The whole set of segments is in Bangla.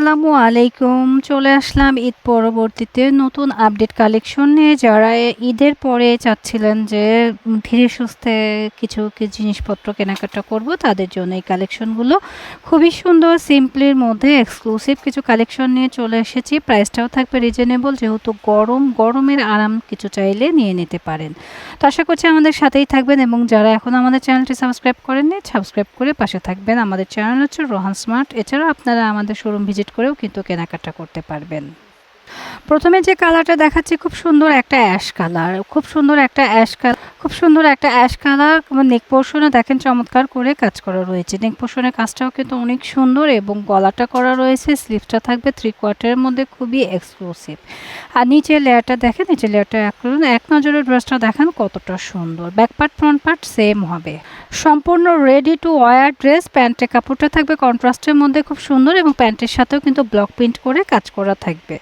আসসালামু আলাইকুম। চলে আসলাম ঈদ পরবর্তীতে নতুন আপডেট কালেকশন নিয়ে। যারা ঈদের পরে চাচ্ছিলেন যে ধীরে সুস্থে কিছু জিনিসপত্র কেনাকাটা করব, তাদের জন্য এই কালেকশনগুলো খুবই সুন্দর সিম্পলির মধ্যে এক্সক্লুসিভ কিছু কালেকশন নিয়ে চলে এসেছি। প্রাইসটাও থাকবে রিজনেবল যেহেতু গরম, গরমের আরাম কিছু চাইলে নিয়ে নিতে পারেন। তো আশা করছি আমাদের সাথেই থাকবেন এবং যারা এখন আমাদের চ্যানেলটি সাবস্ক্রাইব করেননি সাবস্ক্রাইব করে পাশে থাকবেন। আমাদের চ্যানেল হচ্ছে রোহান স্মার্ট। এছাড়াও আপনারা আমাদের শোরুম ভিজিট করেও কিন্তু কেনাকাটা করতে পারবেন। প্রথমে যে কালারটা দেখাচ্ছি, খুব সুন্দর একটা অ্যাশ কালার খুব সুন্দর একটা অ্যাশ কালার খুব সুন্দর একটা অ্যাশ কালার নেক পোর্শনে দেখেন চমৎকার করে কাজ করা রয়েছে। নেক পোর্শনের কাজটাও কিন্তু অনেক সুন্দর এবং গলাটা করা রয়েছে স্লিভসটা থাকবে থ্রি কোয়ার্টারের মধ্যে খুবই এক্সক্লুসিভ আর নিচে লেয়ারটা দেখেন নিচে লেয়ারটা করুন, এক নজরের ড্রেসটা দেখেন কতটা সুন্দর। Back part front part same হবে। সম্পূর্ণ রেডি টু ওয়ার ড্রেস প্যান্টের কাপড়টা থাকবে কন্ট্রাস্টের মধ্যে খুব সুন্দর এবং প্যান্টের সাথেও কিন্তু ব্লক প্রিন্ট করে কাজ করা থাকবে।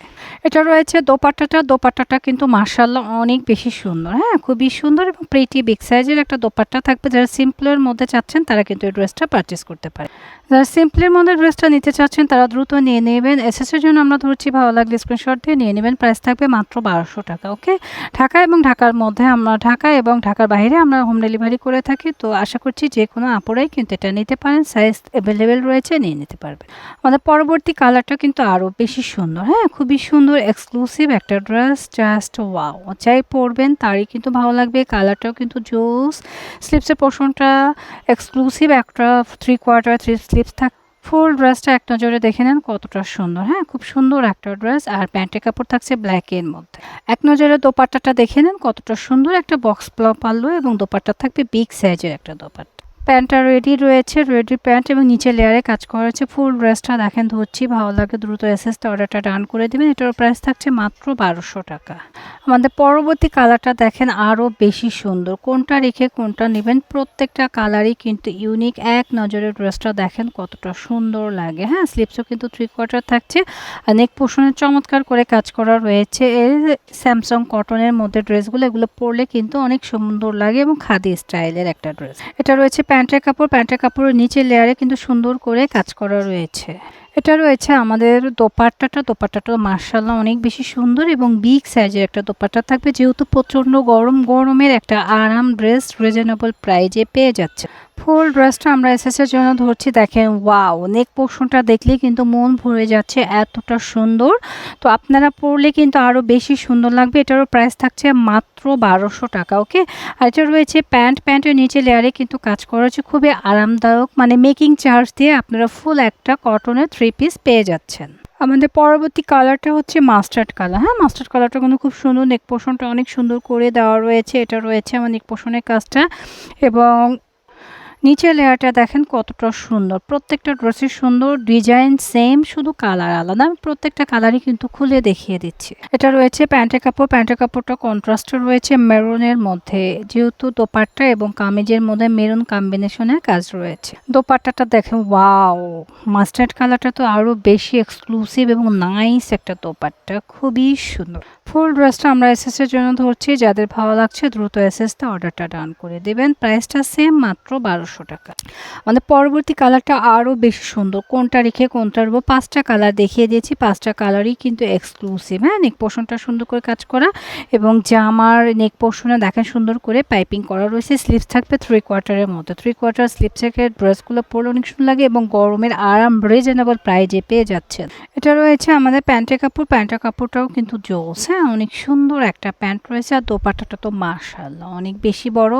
এটা রয়েছে দোপাট্টাটা। দোপাট্টাটা কিন্তু মার্শাল্লাহ অনেক বেশি সুন্দর। হ্যাঁ খুবই সুন্দর এবং প্রিটি বিগ সাইজের একটা দোপাট্টা থাকবে। যারা সিম্পলের মধ্যে চাচ্ছেন, তারা কিন্তু এই ড্রেসটা পারচেস করতে পারে যারা সিম্পলের মধ্যে ড্রেসটা নিতে চাচ্ছেন, তারা দ্রুত নিয়ে নেবেন। এসএসের জন্য আমরা ধরছি, ভালো লাগলে স্ক্রিনশট দিয়ে নিয়ে নেবেন। প্রাইস থাকবে মাত্র বারোশো টাকা ওকে ঢাকা এবং ঢাকার মধ্যে আমরা, ঢাকা এবং ঢাকার বাইরে আমরা হোম ডেলিভারি করে থাকি। তো আশা করছি যে কোনো আপুরাই কিন্তু এটা নিতে পারেন। সাইজ অ্যাভেলেবেল রয়েছে, নিয়ে নিতে পারবেন। আমাদের পরবর্তী কালারটা কিন্তু আরও বেশি সুন্দর। হ্যাঁ খুবই সুন্দর এক্সক্লুসিভ একটা ড্রেস জাস্ট ওয়াও যাই পরবেন, তারই কিন্তু ভালো লাগবে কালারটাও কিন্তু জোস স্লিপসের পোর্শনটা এক্সক্লুসিভ একটা থ্রি কোয়ার্টার থ্রি স্লিপস থাক ফুল ড্রেসটা এক নজরে দেখে নেন কতটা সুন্দর হ্যাঁ? খুব সুন্দর একটা ড্রেস আর প্যান্টের কাপড় থাকছে ব্ল্যাকের মধ্যে। এক নজরে দোপাট্টাটা দেখে নেন কতটা সুন্দর একটা বক্স পাল্লু এবং দোপাট্টা থাকবে বিগ সাইজের একটা দোপাট্টা। প্যান্টটা রেডি রয়েছে রেডি প্যান্ট এবং নিচে লেয়ারে কাজ করা হয়েছে। ফুল ড্রেসটা দেখেন ধরছি, ভালো লাগে দ্রুত এসএসটা অর্ডারটা ডান করে দেবেন। এটার প্রাইস থাকছে মাত্র বারোশো টাকা। আমাদের পরবর্তী কালারটা দেখেন আরও বেশি সুন্দর। কোনটা রেখে কোনটা নেবেন? প্রত্যেকটা কালারই কিন্তু ইউনিক এক নজরে ড্রেসটা দেখেন কতটা সুন্দর লাগে। হ্যাঁ স্লিপসও কিন্তু থ্রি কোয়ার্টার থাকছে। আর নেক পোষণের চমৎকার করে কাজ করা রয়েছে। এর স্যামসাং কটনের মধ্যে ড্রেসগুলো এগুলো পরলে কিন্তু অনেক সুন্দর লাগে এবং খাদি স্টাইলের একটা ড্রেস এটা রয়েছে প্যান্টের কাপড়, প্যান্টের কাপড়ের নিচে লেয়ারে কিন্তু সুন্দর করে কাজ করা রয়েছে। এটা রয়েছে আমাদের দোপাট্টাটা। দোপাট্টাটা মার্শাল্লাহ অনেক বেশি সুন্দর এবং বিগ সাইজের একটা দোপাট্টা থাকবে। যেহেতু প্রচণ্ড গরম, গরমের একটা আরাম ড্রেস রিজনেবল প্রাইজে পেয়ে যাচ্ছে। ফুল ড্রেসটা আমরা এসএসের জন্য ধরছি, দেখেন ওয়াও নেক পোর্শনটা দেখলে কিন্তু মন ভরে যাচ্ছে এতটা সুন্দর। তো আপনারা পরলে কিন্তু আরও বেশি সুন্দর লাগবে, এটারও প্রাইস থাকছে মাত্র বারোশো টাকা ওকে আর এটা রয়েছে প্যান্ট, প্যান্টের নিচে লেয়ারে কিন্তু কাজ করা হচ্ছে, খুবই আরামদায়ক মানে মেকিং চার্জ দিয়ে আপনারা ফুল একটা কটনের থ্রি পিস পেয়ে যাচ্ছেন। আমাদের পরবর্তী কালারটা হচ্ছে মাস্টার্ড কালার হ্যাঁ? মাস্টার্ড কালারটা কিন্তু খুব সুন্দর নেক পোষণটা অনেক সুন্দর করে দেওয়া রয়েছে, এটা রয়েছে আমার নেক পোষণের কাজটা। এবং নিচের লেয়ারটা দেখেন কতটা সুন্দর। প্রত্যেকটা ড্রেসের সুন্দর, ডিজাইন সেম শুধু কালার আলাদা। আমি প্রত্যেকটা কালারই কিন্তু খুলে দেখিয়ে দিচ্ছি। এটা রয়েছে প্যান্টের কাপড়। প্যান্টের কাপড়টা কন্ট্রাস্ট রয়েছে মেরুনের মধ্যে। যেহেতু দোপাট্টা এবং কামিজের মধ্যে মেরুন কম্বিনেশনের কাজ রয়েছে। দোপাট্টাটা দেখেন ওয়াও মাস্টার্ড কালারটা তো আরও বেশি এক্সক্লুসিভ এবং নাইস একটা দোপাট্টা। খুবই সুন্দর। ফুল ড্রেসটা আমরা এসএসের জন্য ধরছি, যাদের ভালো লাগছে দ্রুত এসএসটা অর্ডারটা ডান করে দেবেন। প্রাইসটা সেম মাত্র বারোশো টাকা। আমাদের পরবর্তী কালারটা আরও বেশি সুন্দর। কোনটা রেখে কোনটা রবো পাঁচটা কালার দেখিয়ে দিয়েছি। পাঁচটা কালারই কিন্তু এক্সক্লুসিভ হ্যাঁ নেক পোর্শনটা সুন্দর করে কাজ করা এবং জামার নেক পোর্শনে দেখেন সুন্দর করে পাইপিং করা রয়েছে। স্লিপস থাকবে থ্রি কোয়ার্টারের মতো থ্রি কোয়ার্টার স্লিপ থেকে ড্রেসগুলো পরলে অনেক সুন্দর লাগে এবং গরমের আরাম রিজনেবল প্রাইজে পেয়ে যাচ্ছেন। এটা রয়েছে আমাদের প্যান্টের কাপড়। প্যান্টের কাপড়টাও কিন্তু জোস। হ্যাঁ অনেক সুন্দর একটা প্যান্ট রয়েছে আর দোপাট্টাটা তো মার্শাল্লাহ অনেক বেশি বড়,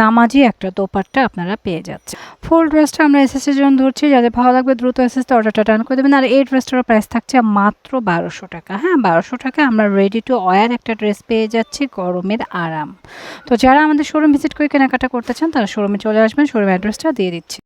নামাজি একটা দোপাট্টা আপনারা পেয়ে যাচ্ছে ফুল ড্রেসটা আমরা এসএসের জন্য ধরছি, যাদের ভালো লাগবে দ্রুত এসএসটা অর্ডারটা ডান করে দেবেন। আর এই ড্রেসটার প্রাইস থাকছে মাত্র বারোশো টাকা। হ্যাঁ বারোশো টাকা আমরা রেডি টু ওয়ার একটা ড্রেস পেয়ে যাচ্ছি গরমের আরাম। তো যারা আমাদের শোরুম ভিজিট করে কেনাকাটা করতে চান, তারা শোরুমে চলে আসবেন শোরুম অ্যাড্রেসটা দিয়ে দিচ্ছি।